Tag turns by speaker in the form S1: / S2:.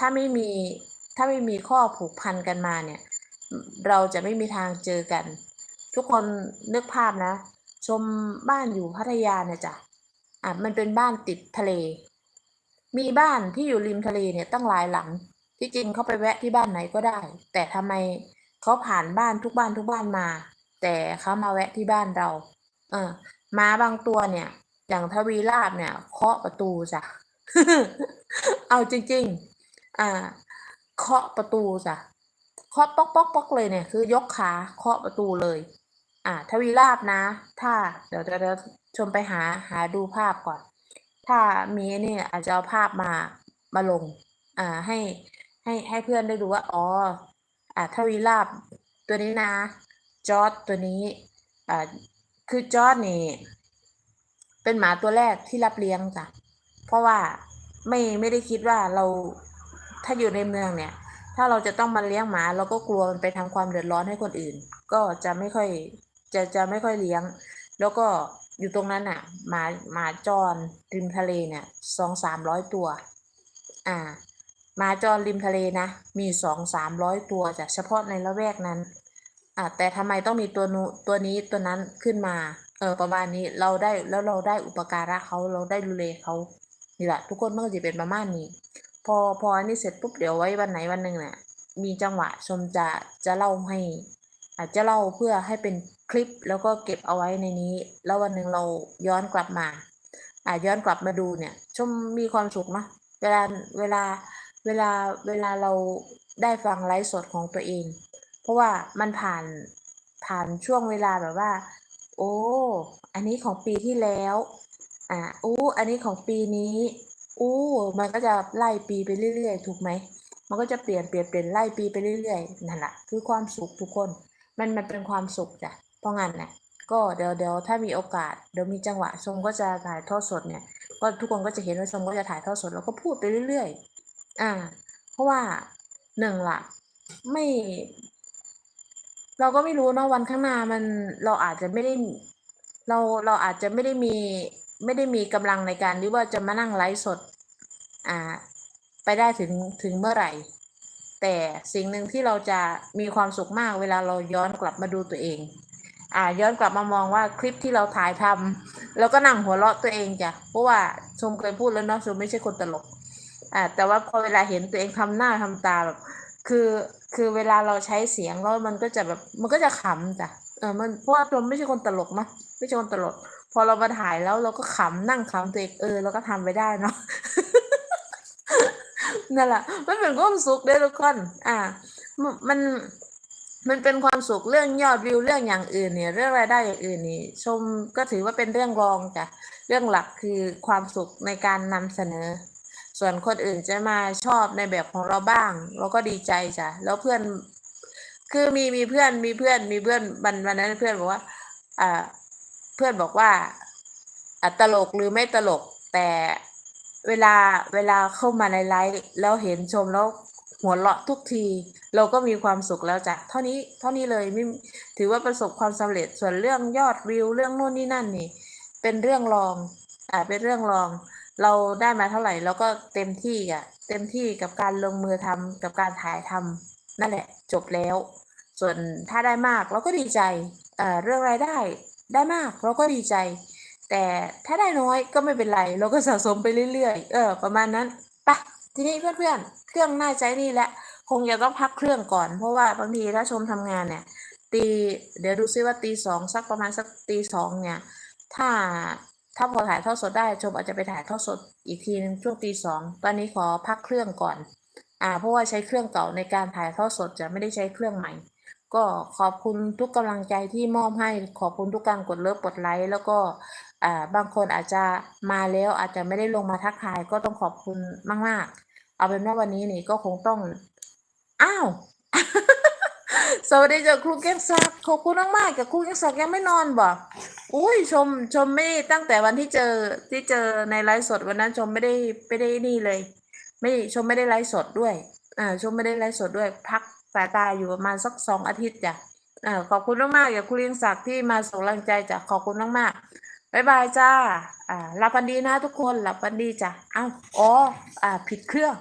S1: ถ้าไม่มีถ้าไม่มีข้อผูกพันกันมาเนี่ย เราจะไม่มีทางเจอกัน ทุกคนนึกภาพนะ ชมบ้านอยู่พัทยาเนี่ยจ้ะอะมันเป็นบ้านติดทะเล มีบ้านที่อยู่ริมทะเลเนี่ยตั้งหลายหลัง ที่จริงเขาไปแวะที่บ้านไหนก็ได้ แต่ทำไมเขาผ่านบ้านทุกบ้านทุกบ้านมา แต่เขามาแวะที่บ้านเรา เออม้าบางตัวเนี่ย อย่างทวีราบเนี่ยเคาะประตูจ้ะ เอาจริง ๆ อ่า เคาะประตูจ้ะเคาะป๊อกป๊อกป๊อกเลยเนี่ย คือยกขาเคาะประตูเลย อ่า ทวีราบนะ ถ้า เดี๋ยวเดี๋ยวเดี๋ยวชมไปหาหาดูภาพก่อน ถ้ามีเนี่ย อาจจะเอาภาพมามาลง อ่าให้ให้ให้เพื่อนได้ดูว่าอ๋ออ่าทวีราบตัวนี้นะ จอร์ดตัวนี้อ่าคือจอร์ดนี่เป็นหมาตัวแรกที่รับเลี้ยงจ้ะเพราะว่าไม่ไม่ได้คิดว่าเรา ถ้าอยู่ในเมืองเนี่ย ถ้าเราจะต้องมาเลี้ยงหมา เราก็กลัวมันไปทำความเดือดร้อนให้คนอื่น ก็จะไม่ค่อยจะจะไม่ค่อยเลี้ยง แล้วก็อยู่ตรงนั้นอะหมาหมาจรริมทะเลเนี่ยสองสามร้อยตัว อ่าหมาจรริมทะเลนะ มีสองสามร้อยตัวจากเฉพาะในละแวกนั้น อ่าแต่ทำไมต้องมีตัวนูตัวนี้ตัวนั้นขึ้นมา เออประมาณนี้เราได้แล้วเราได้อุปการะเขาเราได้ดูแลเขานี่แหละทุกคนมันก็จะเป็นประมาณนี้ พอพออันนี้เสร็จปุ๊บเดี๋ยวไว้วันไหนวันหนึ่งเนี่ยมีจังหวะชมจะจะเล่าให้ อาจจะเล่าเพื่อให้เป็นคลิปแล้วก็เก็บเอาไว้ในนี้ แล้ววันหนึ่งเราย้อนกลับมาอ่าย้อนกลับมาดูเนี่ย ชมมีความสุขเนาะเวลาเวลาเวลาเวลาเราได้ฟังไลฟ์สดของตัวเอง เพราะว่ามันผ่านผ่านช่วงเวลาแบบว่า โอ้ อันนี้ของปีที่แล้ว อ่าอู้อันนี้ของปีนี้ อู้มันก็จะไล่ปีไปเรื่อยๆ ถูกไหม มันก็จะเปลี่ยนเปลี่ยนเปลี่ยนไล่ปีไปเรื่อยๆ นั่นแหละคือความสุขทุกคน มันมันเป็นความสุขจ้ะ เพราะงั้นนะก็เดี๋ยวเดี๋ยวถ้ามีโอกาส เดี๋ยวมีจังหวะชมก็จะถ่ายทอดสดเนี่ย ก็ทุกคนก็จะเห็นว่าชมก็จะถ่ายทอดสดแล้วก็พูดไปเรื่อยๆ อ่า เพราะว่าหนึ่งละไม่ เราก็ไม่รู้เนาะวันข้างหน้ามันเราอาจจะไม่ได้ เราเราอาจจะไม่ได้มี ไม่ได้มีกำลังในการที่ว่าจะมานั่งไลฟ์สดอ่าไปได้ถึงถึงเมื่อไหร่ แต่สิ่งหนึ่งที่เราจะมีความสุขมากเวลาเราย้อนกลับมาดูตัวเองอ่าย้อนกลับมามองว่าคลิปที่เราถ่ายทำแล้วก็นั่งหัวเราะตัวเองจ้ะเพราะว่าชมเคยพูดแล้วเนาะชมไม่ใช่คนตลกอ่าแต่ว่าพอเวลาเห็นตัวเองทำหน้าทำตาแบบ คือคือเวลาเราใช้เสียงแล้วมันก็จะแบบมันก็จะขำจ้ะเออมันเพราะว่าชมไม่ใช่คนตลกเนะไม่ใช่คนตลก พอเรามาถ่ายแล้วเราก็ขำนั่งขำตัวเองเออเราก็ทำไปได้เนาะนั่นแหละมันเป็นความสุขเด้ทุกคน อ่า มันมันเป็นความสุขเรื่องยอดวิวเรื่องอย่างอื่นเนี่ยเรื่องรายได้อย่างอื่นนี่ชมก็ถือว่าเป็นเรื่องรองจ้ะเรื่องหลักคือความสุขในการนำเสนอ ส่วนคนอื่นจะมาชอบในแบบของเราบ้าง เราก็ดีใจจ้ะแล้วเพื่อน คือมีมีเพื่อนมีเพื่อนมีเพื่อนวันวันนั้นเพื่อนบอกว่า อ่า พื่อนบอกว่าอะตลกหรือไม่ตลก แต่เวลาเวลาเข้ามาในไลฟ์แล้วเห็นชมแล้วหัวเราะทุกที เราก็มีความสุขแล้วจ้ะเท่านี้เท่านี้เลยไม่ถือว่าประสบความสำเร็จส่วนเรื่องยอดวิวเรื่องโน่นนี่นั่นนี่ เป็นเรื่องรองอ่าเป็นเรื่องรอง เราได้มาเท่าไหร่เราก็เต็มที่อะ เต็มที่กับการลงมือทำกับการถ่ายทำนั่นแหละ จบแล้ว ส่วนถ้าได้มากเราก็ดีใจเอ่อเรื่องรายได้ ได้มากเราก็ดีใจ แต่ถ้าได้น้อยก็ไม่เป็นไรเราก็สะสมไปเรื่อยๆ เออ ประมาณนั้นปะทีนี้เพื่อนๆ เครื่องน่าใจนี่แหละ คงจะต้องพักเครื่องก่อน เพราะว่าบางทีถ้าชมทำงานเนี่ย ตีเดี๋ยวดูซิว่าตีสองสักประมาณสักตีสองเนี่ย ถ้าถ้าพอถ่ายทอดสดได้ชมอาจจะไปถ่ายทอดสดอีกทีนึงช่วงตีสองตอนนี้ขอพักเครื่องก่อน อ่า เพราะว่าใช้เครื่องเก่าในการถ่ายทอดสดจะไม่ได้ใช้เครื่องใหม่ ก็ขอบคุณทุกกำลังใจที่มอบให้ขอบคุณทุกการกดเลิฟกดไลค์แล้วก็อ่าบางคนอาจจะมาแล้วอาจจะไม่ได้ลงมาทักทายก็ต้องขอบคุณมาก ๆ เอาเป็นว่าวันนี้นี่ก็คงต้อง อ้าว สวัสดีจากครูเก้งศักขอบคุณมากๆกับครูเก้งศักยังไม่นอนบ่อุ้ยชมชมไม่ตั้งแต่วันที่เจอที่เจอในไลฟ์สดวันนั้นชมไม่ได้ไม่ได้นี่เลย ไม่ชมไม่ได้ไลฟ์สดด้วย อ่า ชมไม่ได้ไลฟ์สดด้วยพัก สายตาอยู่ประมาณสักสองอาทิตย์จ้ะอ่าขอบคุณมากๆอย่าคุณเลี้ยงศักดิ์ที่มาส่งแรงใจจ้ะขอบคุณมากๆบ๊ายบายจ้าอ่าหลับฝันดีนะทุกคนหลับฝันดีจ้ะอ้าวอ๋ออ่าผิดเครื่อง